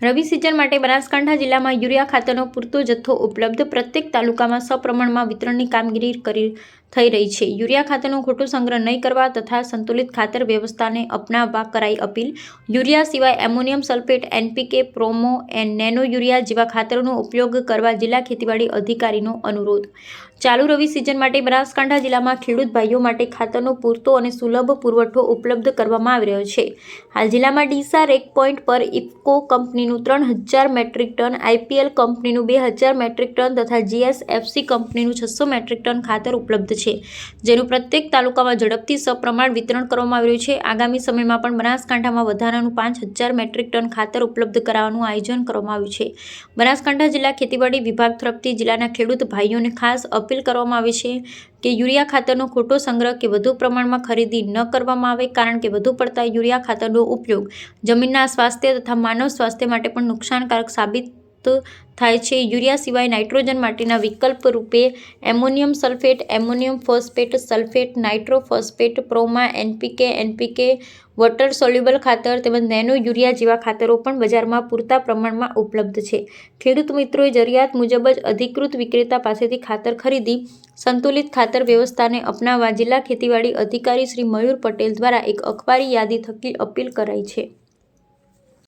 રવિ season માટે બનાસકાંઠા જિલ્લામાં urea ખાતરનો પૂરતો જથ્થો ઉપલબ્ધ પ્રત્યેક તાલુકામાં સપ્રમાણમાં વિતરણની કામગીરી કરી થઈ રહી છે. યુરિયા ખાતરનો ખોટો સંગ્રહ નહીં કરવા તથા સંતુલિત ખાતર વ્યવસ્થાને અપનાવવા કરાઈ અપીલ. યુરિયા સિવાય ammonium sulphate, NPK, promo and nano urea જેવા ખાતરોનો ઉપયોગ કરવા જિલ્લા ખેતીવાડી અધિકારીનો અનુરોધ. ચાલુ રવિ સિઝન માટે બનાસકાંઠા જિલ્લામાં ખેડૂત ભાઈઓ માટે ખાતરનો પૂરતો અને સુલભ પુરવઠો ઉપલબ્ધ કરવામાં આવી રહ્યો છે. હાલ જિલ્લામાં ડીસા રેક પોઈન્ટ પર ઇફકો કંપનીનું ત્રણ હજાર મેટ્રિક ટન, આઈપીએલ કંપનીનું બે હજાર મેટ્રિક ટન તથા જીએસએફસી કંપનીનું છસો મેટ્રિક ટન ખાતર ઉપલબ્ધ છે, જેનું પ્રત્યેક તાલુકામાં ઝડપથી સપ્રમાણ વિતરણ કરવામાં આવી રહ્યું છે. આગામી સમયમાં પણ બનાસકાંઠામાં વધારાનું પાંચ હજાર મેટ્રિક ટન ખાતર ઉપલબ્ધ કરાવવાનું આયોજન કરવામાં આવ્યું છે. બનાસકાંઠા જિલ્લા ખેતીવાડી વિભાગ તરફથી જિલ્લાના ખેડૂત ભાઈઓને ખાસ અપીલ કરવામાં આવી છે કે યુરિયા ખાતરનો ખોટો સંગ્રહ કે વધુ પ્રમાણમાં ખરીદી ન કરવામાં આવે, કારણ કે વધુ પડતા યુરિયા ખાતરનો ઉપયોગ જમીનના સ્વાસ્થ્ય તથા માનવ સ્વાસ્થ્ય માટે પણ નુકસાનકારક સાબિત થાય છે. યુરિયા સિવાય નાઇટ્રોજન માટેના વિકલ્પ રૂપે ammonium sulphate, ammonium phosphate, sulphate, nitrophosphate, promo, NPK NPK, water soluble ખાતર તેમજ નેનો યુરિયા જેવા ખાતરો પણ બજારમાં પૂરતા પ્રમાણમાં ઉપલબ્ધ છે. ખેડૂત મિત્રોએ જરૂરિયાત મુજબ જ અધિકૃત વિક્રેતા પાસેથી ખાતર ખરીદી, સંતુલિત ખાતર વ્યવસ્થાને અપનાવવા જિલ્લા ખેતીવાડી અધિકારી શ્રી મયુર પટેલ દ્વારા એક અખબારી યાદી થકી અપીલ કરાઈ છે.